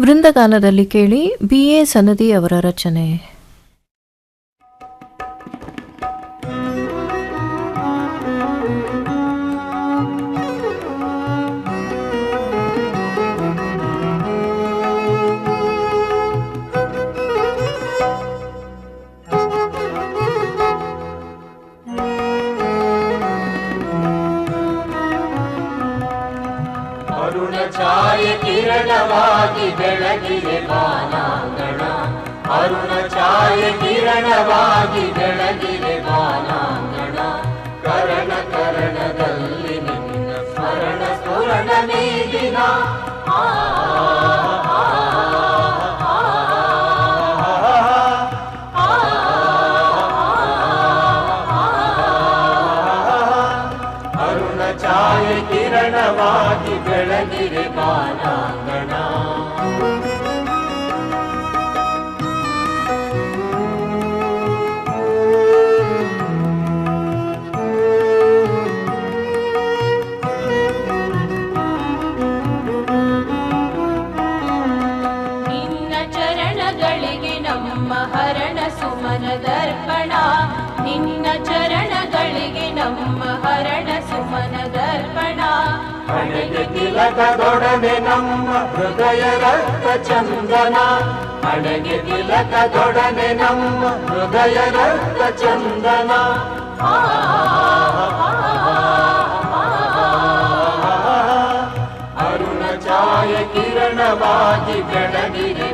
ವೃಂದಗಾನದಲ್ಲಿ ಕೇಳಿ B A Sanadi ಅವರ ರಚನೆ. ಕಿರಣವಾಗಿ ಬೆಳಗಿದೆ ಬಾಲಾಂಗಣ ಅರುಣ ಛಾಯೆ ಕಿರಣವಾಗಿ ಬೆಳಗಿದೆ ಬಾಲಾಂಗಣ ಕರಣ ಕರಣದಲ್ಲಿ ನಿನ್ನ ಸ್ಮರಣ ಸ್ಮರಣ ಆ, ಅರುಣ ಛಾಯೆ ಕಿರಣವಾಗಿ ಬೆಳಗಿರೆ ಬಾಲಾಂಗಣ. ನಿನ್ನ ಚರಣಗಳಿಗೆ ನಮ್ಮ ಹರಣ ಸುಮನ ದರ್ಪಣ. ನಿನ್ನ ಚರಣಗಳಿಗೆ ನಮ್ಮ ಹರಣ ಸುಮನ ದರ್ಪಣ. ತಿಲಕದೊಡನೆ ನಮ್ಮ ಹೃದಯ ರಕ್ತ ಚಂದನ ಹಣೆಗೆ ತಿಲಕದೊಡನೆ ನಮ್ಮ ಹೃದಯ ರಕ್ತ ಚಂದನ ಆ, ಅರುಣ ಛಾಯೆ ಕಿರಣವಾಗಿ ಬೆಳಗಿರೆ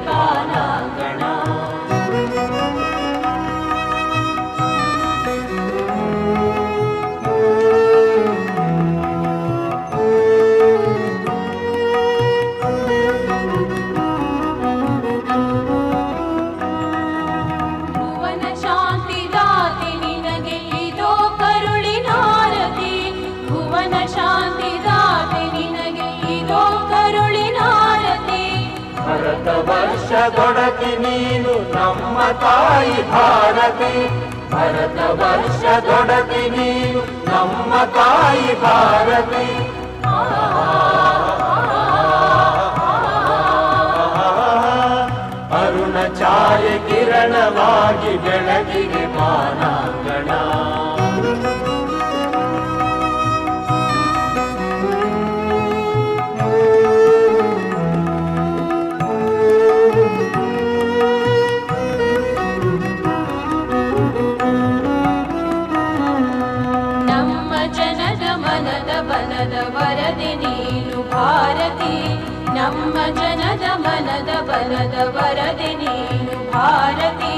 ಭರತ ವರ್ಷದೊಡತಿ ನೀನು ನಮ್ಮ ತಾಯಿ ಭಾರತಿ. ಭರತ ವರ್ಷದೊಡತಿ ನೀನು ನಮ್ಮ ತಾಯಿ ಭಾರತಿ. ಅರುಣ ಛಾಯೆ ಕಿರಣವಾಗಿ ಬೆಳಗಿಗೆ ಬಾನಾಂಗಣ ಮನದ ಬಲದ ವರದಿ ನೀನು ಭಾರತಿ. ನಮ್ಮ ಜನದ ಮನದ ಬಲದ ವರದಿ ನೀನು ಭಾರತಿ.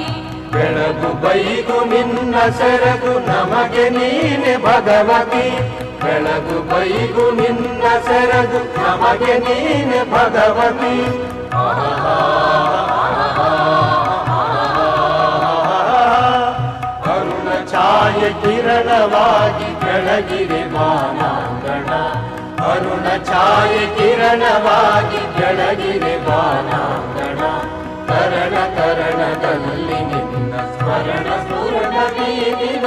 ಬೆಳಗು ಬೈಗು ನಿನ್ನ ಸೆರಗು ನಮಗೆ ನೀನೆ ಭಗವತಿ. ಬೆಳಗು ಬೈಗು ನಿನ್ನ ಸೆರಗು ನಮಗೆ ನೀನೆ ಭಗವತಿ. ಅರುಣ ಕಿರಣವಾಗಿ ಕೆಳಗಿರಿ ಬಾನಾಂಗಣ. ಅರುಣ ಛಾಯೆ ಕಿರಣವಾಗಿ ಕೆಳಗಿರಿ ಬಾನಾಂಗಣ. ಕರಣ ಕರಣದಲ್ಲಿ ನಿನ್ನ ಸ್ಮರಣ ಸ್ಮರಣ ಬೀದಿನ